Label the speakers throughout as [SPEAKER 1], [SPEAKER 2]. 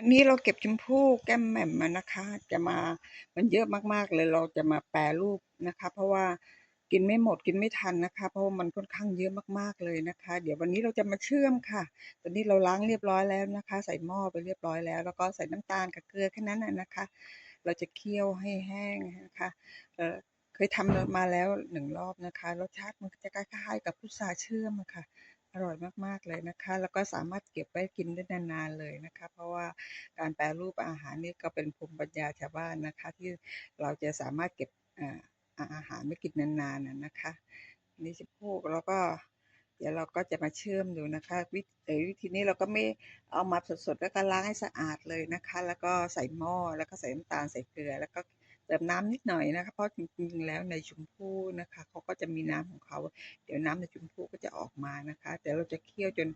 [SPEAKER 1] วันนี้เราเก็บชมพู่แก้มแหม่มมานะคะ จะมามันเยอะมากๆเลยเราจะมาแปรรูปนะคะ เพราะว่ากินไม่หมดกินไม่ทันนะคะ เพราะามันค่อนข้างเยอะมากๆเลยนะคะ เดี๋ยววันนี้เราจะมาเชื่อมค่ะ ตอนนี้เราล้างเรียบร้อยแล้วนะคะ ใส่หม้อไปเรียบร้อยแล้ว แล้วก็ใส่น้ำตาลกับเกลือแค่นั้นนะคะ เราจะเคี่ยวให้แห้งนะคะเเคยทำมาแล้วหนึ่งรอบนะคะรสชาติมันจะคล้ายๆกับพุทราเชื่อมะค่ะ อร่อยมาก ๆ เลยนะคะ แล้วก็สามารถเก็บไว้กินได้นานๆเลยนะคะ เพราะว่าการแปรรูปอาหารนี่ก็เป็นภูมิปัญญาชาวบ้านนะคะ ที่เราจะสามารถเก็บอาหารไม่กินนานๆน่ะนะคะนี่ชมพู่แล้วก็เดี๋ยวเราก็จะมาเชื่อมดูนะคะ วิธีวิธีนี้เราก็ไม่เอามาสดๆแล้วก็ล้างให้สะอาดเลยนะคะ แล้วก็ใส่หม้อแล้วก็ใส่น้ำตาลใส่เกลือแล้วก็ เติมน้ำนิดหน่อยนะคะ เพราะจริงๆแล้วในชมพู่นะคะเขาก็จะมีน้ำของเขา เดี๋ยวน้ำในชมพู่ก็จะออกมานะคะแต่เราจะเคี่ยวจน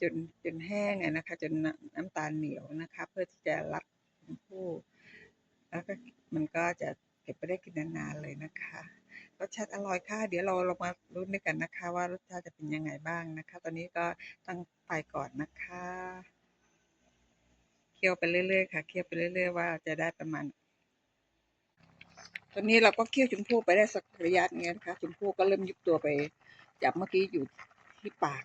[SPEAKER 1] จนจนแห้งนะคะ จนน้ำน้ำตาลเหนียวนะคะ เพื่อที่จะรัดชมพู่แล้วก็มันก็จะเก็บไปได้กินนานๆเลยนะคะรสชาติอร่อยค่ะ เดี๋ยวเราเรามาลุ้นด้วยกันนะคะ ว่ารสชาติจะเป็นยังไงบ้างนะคะ ตอนนี้ก็ตั้งไฟก่อนนะคะ เคี่ยวไปเรื่อยๆค่ะ เคี่ยวไปเรื่อย ๆ ว่าจะได้ประมาณ อนนี้เราก็เคี่ยวชมพู่ไปได้สักระยะนึงนะคะชมพู่ก็เริ่มยุบตัวไปจากเมื่อกี้อยู่ที่ปาก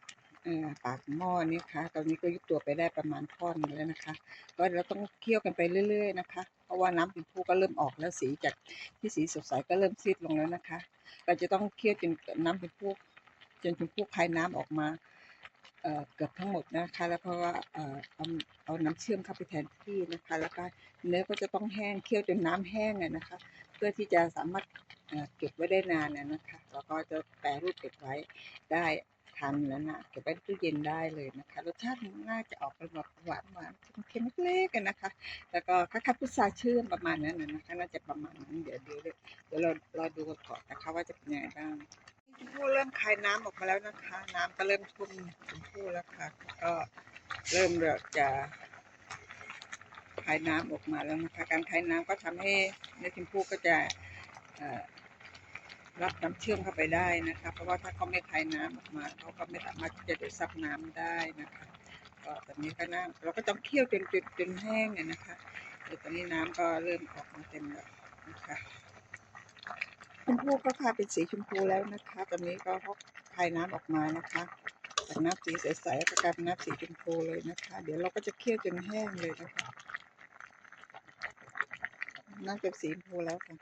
[SPEAKER 1] ปากหม้อนี่ค่ะตอนนี้ก็ยุบตัวไปได้ประมาณท่อนแล้วนะคะ ก็เราต้องเคี่ยวกันไปเรื่อย ๆ นะคะ เพราะว่าน้ำชมพู่ก็เริ่มออกแล้วสีจากที่สีสดใสก็เริ่มซีดลงแล้วนะคะ เราจะต้องเคี่ยวจนน้ำชมพู่จนชมพู่คายน้ำออกมาเกือบทั้งหมดนะคะ แล้วเพราะว่าเอ่อเอาเอาน้ำเชื่อมเข้าไปแทนที่นะคะ แล้วก็ เนื้อก็จะต้องแห้งเคี่ยวจนน้ำแห้งนะคะ เพื่อที่จะสามารถเก็บไว้ได้นานนะคะแล้วก็จะแปรรูปเก็บไว้ได้ทันแล้วนะเก็บไว้ตู้เย็นได้เลยนะคะ รสชาติน่าจะออกเป็นแบบหวานหวานเค็มเล็กๆกันนะคะ แล้วก็คล้ายๆพุทราเชื่อมประมาณนั้นนะคะน่าจะประมาณนั้นเดี๋ยวเดี๋ยวเดี๋ยวเราเรอดูกันก่อนนะคะว่าจะเป็นยังไงบ้างชมพู่เริ่มคายน้ำออกมาแล้วนะคะ น้ำก็เริ่มท่วมชมพู่แล้วค่ะ ก็เริ่มจะ คายน้ำออกมาแล้วนะคะ การคายน้ำก็ทำให้เนื้อชมพู่ก็จะรับน้ำเชื่อมเข้าไปได้นะคะ เพราะว่าถ้าเขาไม่คายน้ำออกมาเขาก็ไม่สามารถที่จะดูดซับน้ำได้นะคะ ก็ตอนนี้ก็น้ำเราก็ต้องเคี่ยวจนจนจนแห้งอะนะคะเดี๋ยวตอนนี้น้ำก็เริ่มออกมาเต็มแล้วนะคะชมพูก็คายเป็นสีชมพูแล้วนะคะ ตอนนี้ก็เขาคายน้ำออกมานะคะจากน้ำสีใสๆก็กลายเป็นน้ำสีชมพูเลยนะคะ เดี๋ยวเราก็จะเคี่ยวจนแห้งเลยนะคะ น่าเก็บสีชมพูแล้วค่ะ